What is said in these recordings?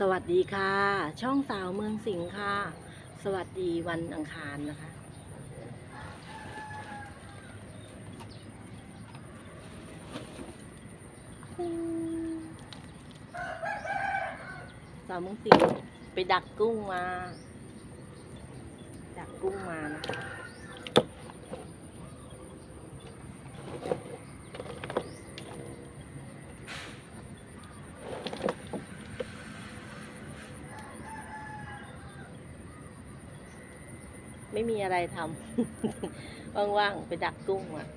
สวัสดีค่ะ ช่องสาวเมืองสิงห์ค่ะ สวัสดีวันอังคารนะคะ สาวเมืองสิงห์ไปดักกุ้งมา ดักกุ้งมานะคะ ไม่มีอะไรทำ ว่างๆ ไปดักกุ้งอะ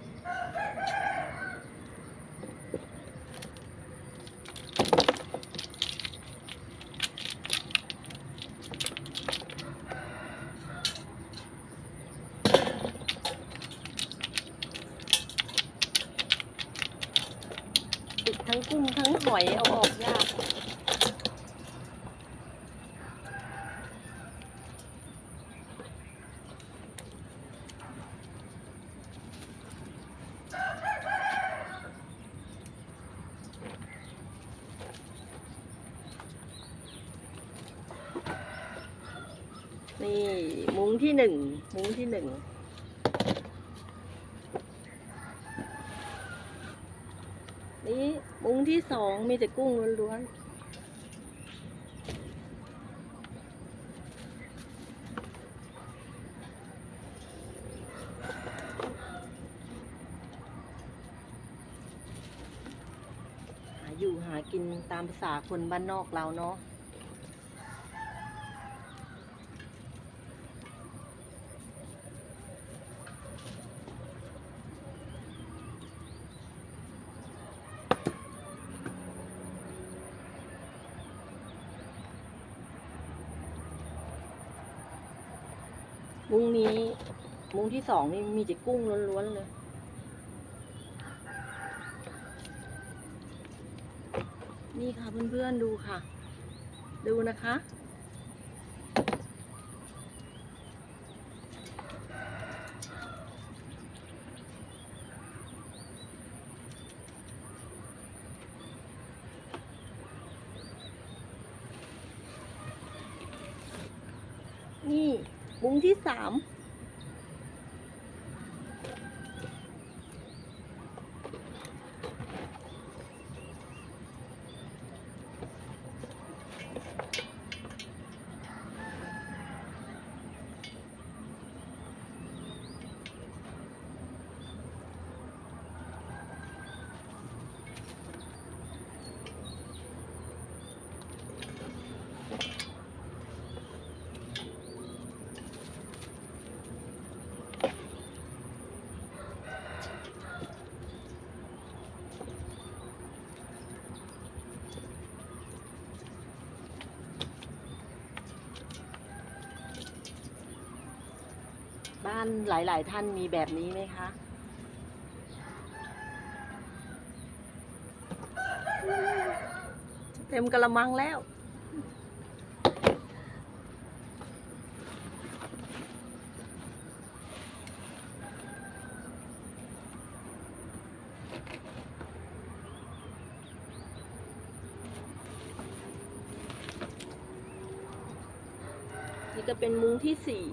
ติดทั้งกุ้งทั้งหอยเอาออกยาก นี่มุ้งที่หนึ่งมุ้งที่หนึ่งนี่มุ้งที่สองมีแต่กุ้งล้วนๆ หาอยู่หากินตามภาษาคนบ้านนอกเราเนาะ มุ้งนี้ มุ้งที่สองนี่มีแต่กุ้งล้วนๆเลยนี่ค่ะเพื่อนๆดูค่ะ ดูนะคะ นี่ มุ้งที่สาม บ้านหลาย ๆ ท่านมีแบบนี้ไหมคะ เต็มกระมังแล้ว นี่ก็เป็นมุ้งที่สี่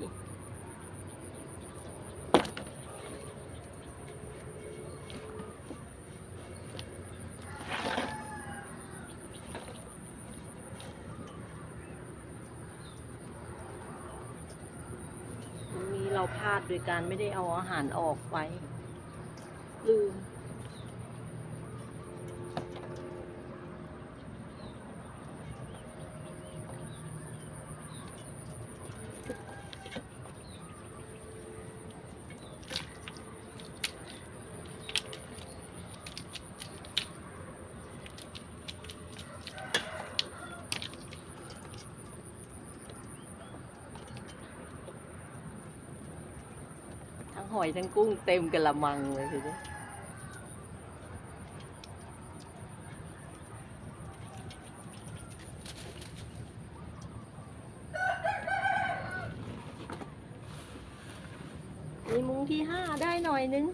เราพลาดโดยการไม่ได้เอาอาหารออกไว้ ลืม หอยทั้งกุ้งเต็มกระมังเลยทีเดียวมีมุ้งที่ห้าได้หน่อยนึง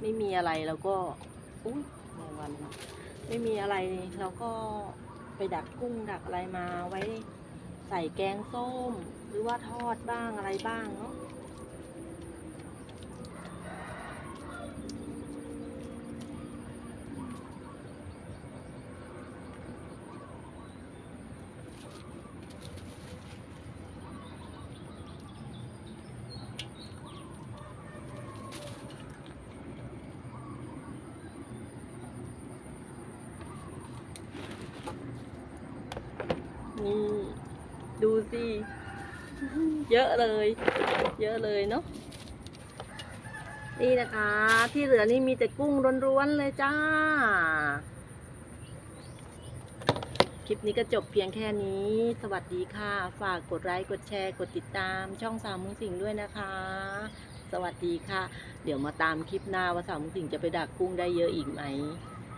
ไม่มีอะไรแล้วก็อุ้ยในวันนะไม่มีอะไรเราก็ไปดักกุ้งดักอะไรมาไว้ใส่แกงส้ม หรือว่าทอดบ้างอะไรบ้างเนาะ นี่ ดูสิ เยอะเลย เยอะเลยเนาะ นี่นะคะ ที่เหลือนี่มีแต่กุ้งร้วนๆเลยจ้า คลิปนี้ก็จบเพียงแค่นี้ สวัสดีค่ะ ฝากกดไลค์ กดแชร์ กดติดตามช่องสามมุ้งสิงด้วยนะคะ สวัสดีค่ะ เดี๋ยวมาตามคลิปหน้าว่าสามมุ้งสิงจะไปดักกุ้งได้เยอะอีกไหม